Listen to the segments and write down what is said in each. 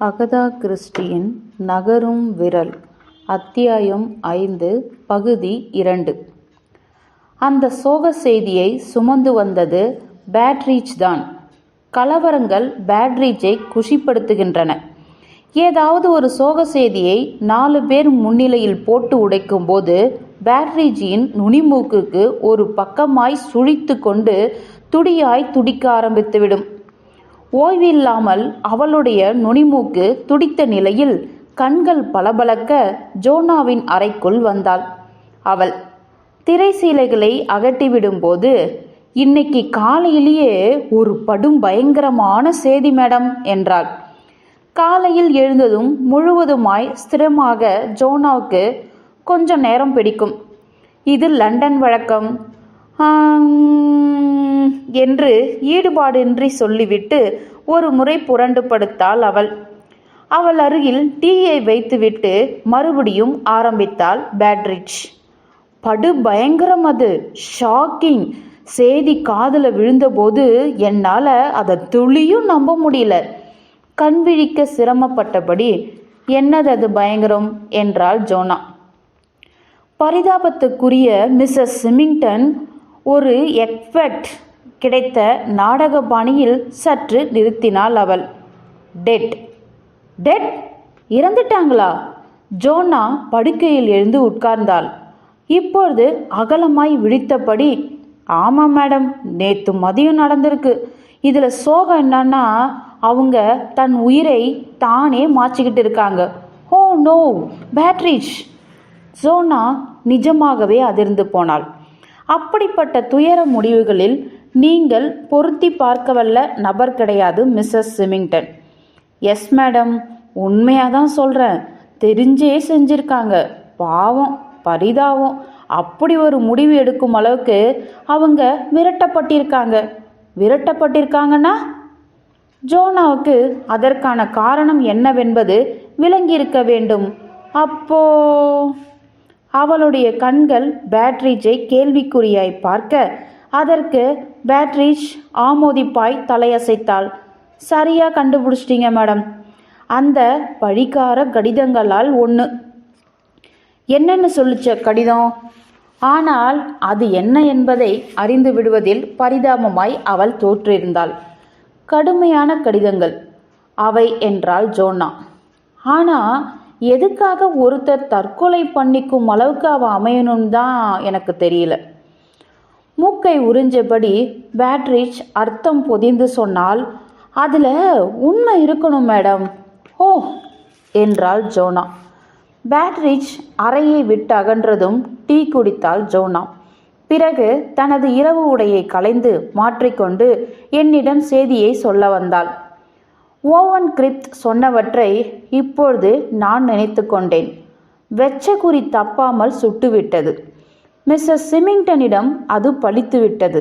Agatha கிறிஸ்டியின் நகரும் விரல் அத்தியாயம் ஐந்து பகுதி இரண்டு. அந்த சோக செய்தியை சுமந்து வந்தது பேட்ரீச் தான். கலவரங்கள் பேட்ரீச்சை குஷிப்படுத்துகின்றன. ஏதாவது ஒரு சோக செய்தியை நாலு பேர் முன்னிலையில் போட்டு உடைக்கும்போது பேட்ரீஜியின் நுனிமூக்குக்கு ஒரு பக்கமாய் சுழித்து கொண்டு துடியாய் துடிக்க ஆரம்பித்துவிடும். ஓய்வில்லாமல் அவளுடைய நுனிமூக்கு துடித்த நிலையில் கண்கள் பளபளக்க ஜோனாவின் அறைக்குள் வந்தாள். அவள் திரைசீலைகளை அகட்டிவிடும்போது இன்னைக்கு காலையிலேயே ஒரு படும் பயங்கரமான சேதி மேடம் என்றாள். காலையில் எழுந்ததும் முழுவதுமாய் ஸ்திரமாக ஜோனாவுக்கு கொஞ்சம் நேரம் பிடிக்கும். இது லண்டன் வழக்கம். என்று ஈடுபாடின்றி சொல்லிவிட்டு ஒரு முறை புரண்டு படுத்தாள் அவள். அவள் அருகில் டீயை வைத்துவிட்டு மறுபடியும் ஆரம்பித்தாள் பேட்ரிட்ஜ். படு பயங்கரம் அது ஷாக்கிங். செய்தி காதில் விழுந்தபோது என்னால் அதை துளியும் நம்ப முடியல. கண் விழிக்க சிரமப்பட்டபடி என்னது அது பயங்கரம்? என்றாள் ஜோனா. பரிதாபத்துக்குரிய மிஸ்ஸஸ் சிமிங்டன் ஒரு எக்ஃபெக்ட் கிடைத்த நாடக பாணியில் சற்று நிறுத்தினாள் அவள். டெட். டெட்? இறந்துட்டாங்களா? ஜோனா படுக்கையில் எழுந்து உட்கார்ந்தாள். இப்பொழுது அகலமாய் விழித்தபடி ஆமாம் மேடம் நேற்று மதியம் நடந்திருக்கு. இதில் சோகம் என்னன்னா அவங்க தன் உயிரை தானே மாற்றிக்கிட்டு இருக்காங்க. ஓ நோ பேட்ரிஷ் ஜோனா நிஜமாகவே அதிர்ந்து போனாள். அப்படிப்பட்ட துயர முடிவுகளில் நீங்கள் பொருத்தி பார்க்கவல்ல நபர் கிடையாது மிஸ்ஸஸ் சிமிங்டன் எஸ் மேடம் உண்மையாக தான் சொல்கிறேன் தெரிஞ்சே செஞ்சிருக்காங்க. பாவம் பரிதாபம். அப்படி ஒரு முடிவு எடுக்கும் அளவுக்கு அவங்க விரட்டப்பட்டிருக்காங்க. விரட்டப்பட்டிருக்காங்கன்னா ஜோனாவுக்கு அதற்கான காரணம் என்னவென்பது விளங்கியிருக்க வேண்டும். அப்போ அவளுடைய கண்கள் பேட்ரிஜை கேள்விக்குறியாய் பார்க்க அதற்கு பேட்ரிஷ் ஆமோதிப்பாய் தலையசைத்தாள். சரியா கண்டுபிடிச்சிட்டிங்க மேடம். அந்த பழிக்கார கடிதங்களால் ஒன்று என்னென்னு சொல்லிச்ச கடிதம்? ஆனால் அது என்ன என்பதை அறிந்து விடுவதில் பரிதாபமாய் அவள் தோற்றிருந்தாள். கடுமையான கடிதங்கள். அவை என்றாள் ஜோனா ஆனால் எதுக்காக ஒருத்தர் தற்கொலை பண்ணிக்கும் அளவுக்கு அவள் அமையணும்னு தான் எனக்கு தெரியல. மூக்கை உறிஞ்சபடி பேட்ரிச் அர்த்தம் பொதிந்து சொன்னால் அதில் உண்மை இருக்கணும் மேடம். ஓ என்றாள் ஜோனா. பேட்ரிச் அறையை விட்டு அகன்றதும் டீ குடித்தாள் ஜோனா. பிறகு தனது இரவு உடையை களைந்து மாற்றிக்கொண்டு என்னிடம் செய்தியை சொல்ல வந்தாள். ஓவன் கிரிப்த் சொன்னவற்றை இப்பொழுது நான் நினைத்து கொண்டேன். வெச்ச குறி தப்பாமல் சுட்டுவிட்டது. மிஸ்ஸஸ் சிமிங்டனிடம் அது பலித்துவிட்டது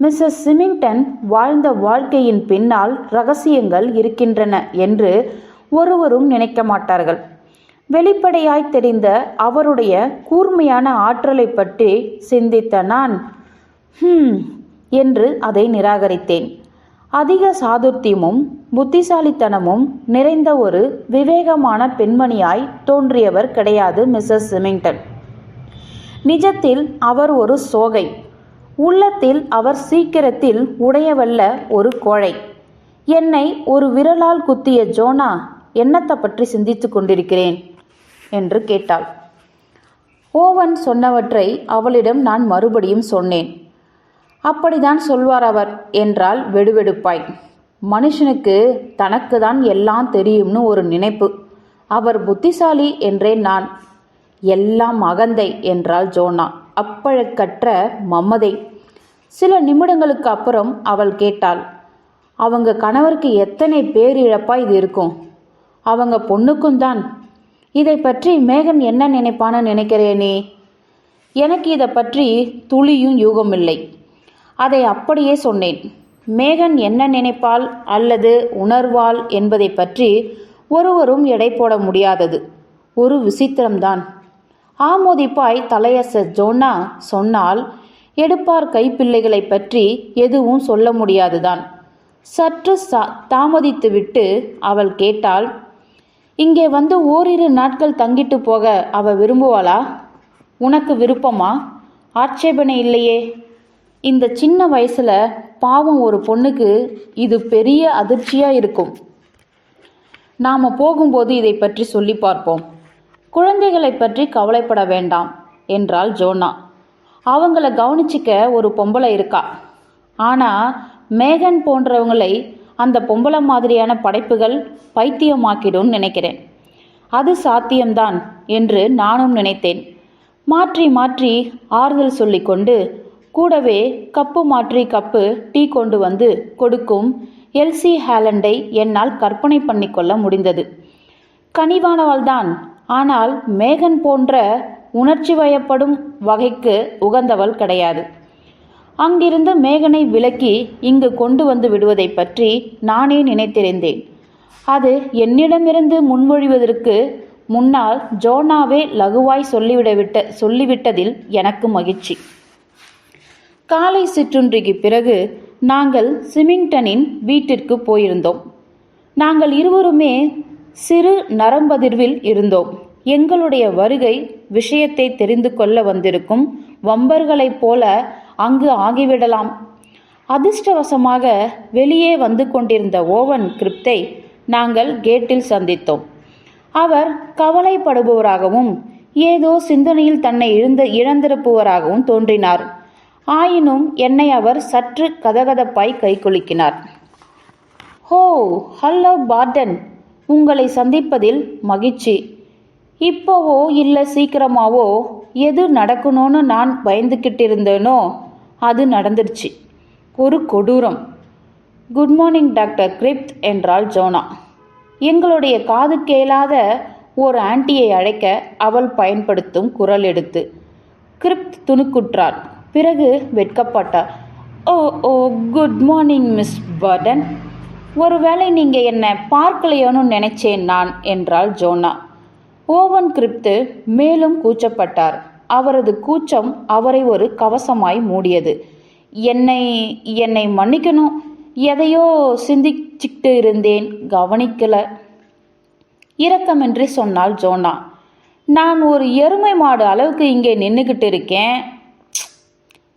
மிஸ்ஸஸ் சிமிங்டன் வாழ்ந்த வாழ்க்கையின் பின்னால் ரகசியங்கள் இருக்கின்றன என்று ஒருவரும் நினைக்க மாட்டார்கள். வெளிப்படையாய் தெரிந்த அவருடைய கூர்மையான ஆற்றலை பற்றி சிந்தித்த நான் ஹம் என்று அதை நிராகரித்தேன். அதிக சாதுர்த்தியமும் புத்திசாலித்தனமும் நிறைந்த ஒரு விவேகமான பெண்மணியாய் தோன்றியவர் கிடையாது மிஸ்ஸஸ் சிமிங்டன். நிஜத்தில் அவர் ஒரு சோகை. உள்ளத்தில் அவர் சீக்கிரத்தில் உடையவல்ல ஒரு கோழை. என்னை ஒரு விரலால் குத்திய ஜோனா என்னத்தை பற்றி சிந்தித்து கொண்டிருக்கிறேன்? என்று கேட்டாள். ஓவன் சொன்னவற்றை அவளிடம் நான் மறுபடியும் சொன்னேன். அப்படிதான் சொல்வார் அவர் என்றால் வெடுவெடுப்பாய். மனுஷனுக்கு தனக்கு தான் எல்லாம் தெரியும்னு ஒரு நினைப்பு. அவர் புத்திசாலி என்றேன் நான். எல்லாம் அகந்தை என்றாள் ஜோனா. அப்பழக்கற்ற மம்மதை. சில நிமிடங்களுக்கு அப்புறம் அவள் கேட்டாள் அவங்க கணவருக்கு எத்தனை பேரிழப்பா இது இருக்கும்? அவங்க பொண்ணுக்கும் தான். இதை பற்றி மேகன் என்ன நினைப்பான்னு நினைக்கிறேனே. எனக்கு இதை பற்றி துளியும் யூகமில்லை அதை அப்படியே சொன்னேன். மேகன் என்ன நினைப்பாள் அல்லது உணர்வாள் என்பதை பற்றி ஒருவரும் எடை போட முடியாதது. ஒரு விசித்திரம்தான். ஆமோதிப்பாய் தலையச ஜோனா சொன்னால் எடுப்பார் கைப்பிள்ளைகளை பற்றி எதுவும் சொல்ல முடியாதுதான். சற்று சா தாமதித்துவிட்டு அவள் கேட்டாள் இங்கே வந்து ஓரிரு நாட்கள் தங்கிட்டு போக அவ விரும்புவாளா? உனக்கு விருப்பமா? ஆட்சேபனை இல்லையே. இந்த சின்ன வயசுல பாவம் ஒரு பொண்ணுக்கு இது பெரிய அதிர்ச்சியா இருக்கும். நாம போகும்போது இதை பற்றி சொல்லி பார்ப்போம். குழந்தைகளை பற்றி கவலைப்பட வேண்டாம் என்றாள் ஜோனா. அவங்கள கவனிச்சிக்க ஒரு பொம்பளை இருக்கா? ஆனால் மேகன் போன்றவங்களை அந்த பொம்பளை மாதிரியான படைப்புகள் பைத்தியமாக்கிடும் நினைக்கிறேன். அது சாத்தியம்தான் என்று நானும் நினைத்தேன். மாற்றி மாற்றி ஆறுதல் சொல்லிக்கொண்டு கூடவே கப்பு மாற்றி கப்பு டீ கொண்டு வந்து கொடுக்கும் எல்சி ஹேலண்டை என்னால் கற்பனை பண்ணிக்கொள்ள முடிந்தது. கனிவானவள்தான் ஆனால் மேகன் போன்ற உணர்ச்சி வயப்படும் வகைக்கு உகந்தவள் கிடையாது. அங்கிருந்து மேகனை விலக்கி இங்கு கொண்டு வந்து விடுவதை பற்றி நானே நினைத்திருந்தேன். அது என்னிடமிருந்து முன்மொழிவதற்கு முன்னால் ஜோனாவே லகுவாய் சொல்லிவிடவிட்ட சொல்லிவிட்டதில் எனக்கு மகிழ்ச்சி. காலை சிற்றுன்றிக்கு பிறகு நாங்கள் சிமிங்டனின் வீட்டிற்கு போயிருந்தோம். நாங்கள் இருவருமே சிறு நரம்பதிர்வில் இருந்தோம். எங்களுடைய வருகை விஷயத்தை தெரிந்து கொள்ள வந்திருக்கும் வம்பர்களைப் போல அங்கு ஆகிவிடலாம். அதிர்ஷ்டவசமாக வெளியே வந்து கொண்டிருந்த ஓவன் கிரிப்தை நாங்கள் கேட்டில் சந்தித்தோம். அவர் கவலைப்படுபவராகவும் ஏதோ சிந்தனையில் தன்னை இழந்த இழந்திருப்பவராகவும் தோன்றினார். ஆயினும் என்னை அவர் சற்று கதகதப்பாய் கைக்குலுக்கினார் ஹோ ஹலோ பார்டன்! உங்களை சந்திப்பதில் மகிழ்ச்சி. இப்போவோ இல்லை சீக்கிரமாவோ எது நடக்கணும்னு நான் பயந்துக்கிட்டு இருந்தேனோ அது நடந்துருச்சு. ஒரு கொடூரம். குட் மார்னிங் டாக்டர் கிரிப்த் என்றாள் ஜோனா. எங்களுடைய காது கேளாத ஒரு ஆண்டியை அழைக்க அவள் பயன்படுத்தும் குரல் எடுத்து. கிரிப்த் துணுக்குற்றார் பிறகு வெட்கப்பட்டார் oh oh good morning miss Burton. ஒருவேளை நீங்கள் என்னை பார்க்கலையோன்னு நினைச்சேன் நான் என்றாள் ஜோனா. ஓவன் கிரிப்து மேலும் கூச்சப்பட்டார். அவரது கூச்சம் அவரை ஒரு கவசமாய் மூடியது. என்னை என்னை மன்னிக்கணும்? எதையோ சிந்திச்சுக்கிட்டு இருந்தேன் கவனிக்கல. இரக்கமின்றி சொன்னாள் ஜோனா. நான் ஒரு எருமை மாடு அளவுக்கு இங்கே நின்றுக்கிட்டு இருக்கேன்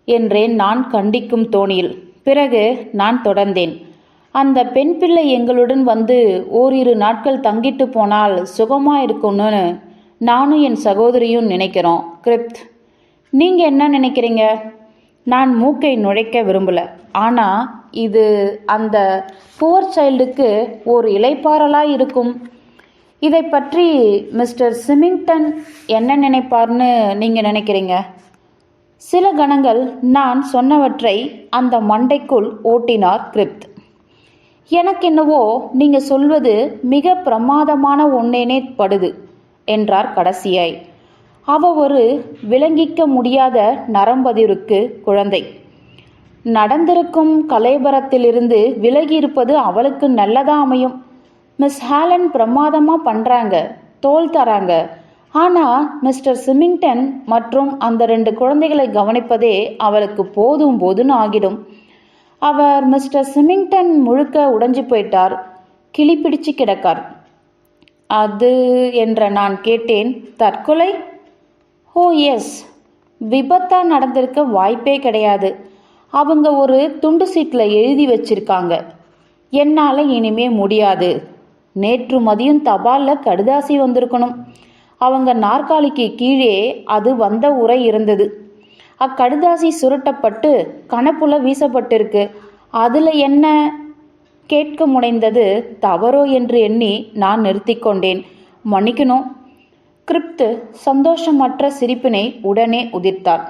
என்றேன் நான் கண்டிக்கும் தோணியில். பிறகு நான் தொடர்ந்தேன். அந்த பெண் பிள்ளை எங்களுடன் வந்து ஓரிரு நாட்கள் தங்கிட்டு போனால் சுகமா இருக்கும்னு நானும் என் சகோதரியும் நினைக்கிறோம். கிரிப்த் நீங்கள் என்ன நினைக்கிறீங்க? நான் மூக்கை நுழைக்க விரும்பல. ஆனால் இது அந்த புவர் சைல்டுக்கு ஒரு இலைப்பாறலாக இருக்கும். இதை பற்றி மிஸ்டர் சிமிங்டன் என்ன நினைப்பார்னு நீங்கள் நினைக்கிறீங்க? சில கணங்கள் நான் சொன்னவற்றை அந்த மண்டைக்குள் ஓட்டினார் கிரிப்த். எனக்கு என்னவோ நீங்க சொல்வது மிக பிரமாதமான ஒன்னேனே படுது என்றார் கடைசியாய். அவ ஒரு விளங்கிக்க முடியாத நரம்பதிருக்கு குழந்தை. நடந்திருக்கும் கலைபரத்திலிருந்து விலகி இருப்பது அவளுக்கு நல்லதா அமையும்? மிஸ் ஹேலன் பிரமாதமா பண்றாங்க தோல் தராங்க. ஆனா மிஸ்டர் சிமிங்டன் மற்றும் அந்த ரெண்டு குழந்தைகளை கவனிப்பதே அவளுக்கு போதும் போதுன்னு ஆகிடும். அவர் மிஸ்டர் சிமிங்டன் முழுக்க உடைஞ்சு போயிட்டார். கிளி பிடிச்சு கிடக்கார். அது என்ற நான் கேட்டேன். தற்கொலை? Oh yes. விபத்தாக நடந்திருக்க வாய்ப்பே கிடையாது. அவங்க ஒரு துண்டு சீட்டில் எழுதி வச்சிருக்காங்க. என்னால் இனிமே முடியாது. நேற்று மதியம் தபாலில் கடுதாசி வந்திருக்கணும். அவங்க நாற்காலிக்கு கீழே அது வந்த உரை இருந்தது. அக்கடுதாசி சுருட்டப்பட்டு கணப்புல வீசப்பட்டிருக்கு. அதில் என்ன கேட்க முனைந்தது தவறோ என்று எண்ணி நான் நிறுத்தி கொண்டேன். மன்னிக்கணும் கிரிப்து சந்தோஷமற்ற சிரிப்பினை உடனே உதிர்த்தார்.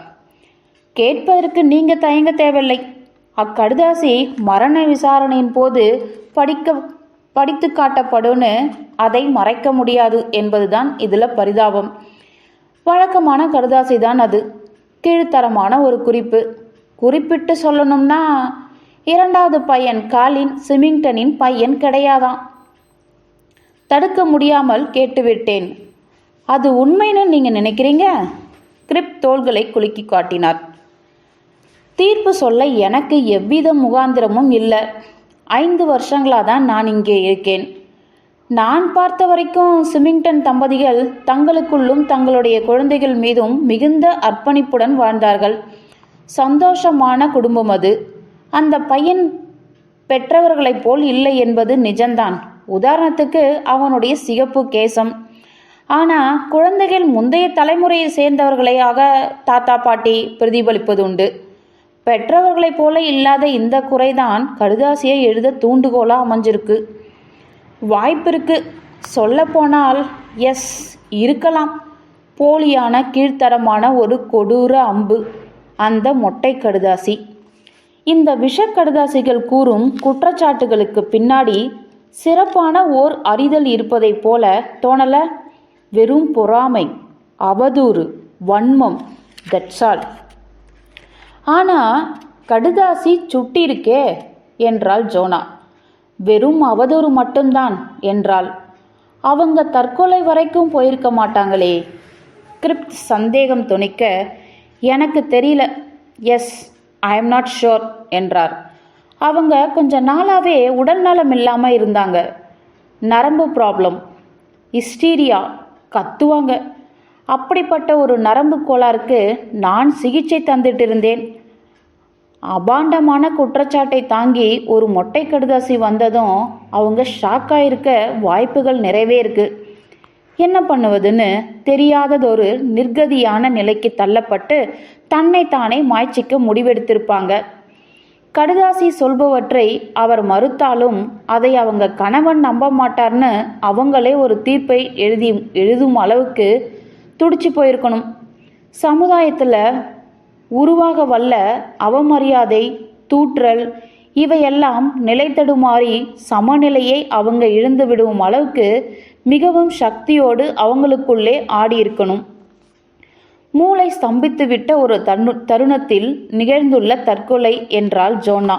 கேட்பதற்கு நீங்க தயங்க தேவையில்லை. அக்கடுதாசி மரண விசாரணையின் போது படிக்க படித்து காட்டப்படும்னு அதை மறைக்க முடியாது என்பதுதான் இதில் பரிதாபம். வழக்கமான கடுதாசி தான் அது. கீழ்த்தரமான ஒரு குறிப்பு. குறிப்பிட்டு சொல்லணும்னா இரண்டாவது பையன் காலின் சிமிங்டனின் பையன் கிடையாதான். தடுக்க முடியாமல் கேட்டுவிட்டேன். அது உண்மைன்னு நீங்க நினைக்கிறீங்க? கிரிப் தோள்களை குலுக்கி காட்டினார். தீர்ப்பு சொல்ல எனக்கு எவ்வித முகாந்திரமும் இல்லை. ஐந்து வருஷங்களாக தான் நான் இங்கே இருக்கேன். நான் பார்த்த வரைக்கும் சிமிங்டன் தம்பதிகள் தங்களுக்குள்ளும் தங்களுடைய குழந்தைகள் மீதும் மிகுந்த அர்ப்பணிப்புடன் வாழ்ந்தார்கள். சந்தோஷமான குடும்பம் அது. அந்த பையன் பெற்றவர்களைப் போல் இல்லை என்பது நிஜம்தான். உதாரணத்துக்கு அவனுடைய சிகப்பு கேசம். ஆனால் குழந்தைகள் முந்தைய தலைமுறையை சேர்ந்தவர்களையாக தாத்தா பாட்டி பிரதிபலிப்பது உண்டு பெற்றவர்களைப் போல இல்லாத இந்த குறைதான் கடுதாசியை எழுத தூண்டுகோலாக அமைஞ்சிருக்கு. வாய்ப்பிருக்கு. சொல்லப்போனால் எஸ் இருக்கலாம். போலியான கீழ்த்தரமான ஒரு கொடூர அம்பு அந்த மொட்டை கடுதாசி. இந்த விஷக்கடுதாசிகள் கூறும் குற்றச்சாட்டுகளுக்கு பின்னாடி சிறப்பான ஓர் அறிதல் இருப்பதைப் போல தோணல. வெறும் பொறாமை அவதூறு வன்மம் தட்சால் ஆனால் கடுதாசி சுட்டிருக்கே என்றாள் ஜோனா. வெறும் அவதூறு மட்டும்தான் என்றாள். அவங்க தற்கொலை வரைக்கும் போயிருக்க மாட்டாங்களே. கிரிப்ட் சந்தேகம் துணிக்க எனக்கு தெரியல. Yes I am not sure என்றார். அவங்க கொஞ்ச நாளாகவே உடல் நலம் இல்லாமல் இருந்தாங்க. நரம்பு ப்ராப்ளம் ஹிஸ்டீரியா கத்துவாங்க. அப்படிப்பட்ட ஒரு நரம்பு கோளாறுக்கு நான் சிகிச்சை தந்துட்டு இருந்தேன். அபாண்டமான குற்றச்சாட்டை தாங்கி ஒரு மொட்டை கடுதாசி வந்ததும் அவங்க ஷாக் ஆயிருக்க வாய்ப்புகள் நிறையவே இருக்கு. என்ன பண்ணுவதுன்னு தெரியாததொரு நிர்கதியான நிலைக்கு தள்ளப்பட்டு தன்னைத்தானே மாய்ச்சிக்க முடிவெடுத்திருப்பாங்க. கடுதாசி சொல்பவற்றை அவர் மறுத்தாலும் அதை அவங்க கணவன் நம்ப மாட்டார்னு அவங்களே ஒரு தீர்ப்பை எழுதி எழுதும் அளவுக்கு துடிச்சு போயிருக்கணும். சமுதாயத்தில் உருவாக வல்ல அவமரியாதை தூற்றல் இவையெல்லாம் நிலைத்தடுமாறி சமநிலையை அவங்க இழந்து விடும் அளவுக்கு மிகவும் சக்தியோடு அவங்களுக்குள்ளே ஆடியிருக்கணும். மூளை ஸ்தம்பித்துவிட்ட ஒரு தருணத்தில் நிகழ்ந்துள்ள தற்கொலை என்றாள் ஜோனா.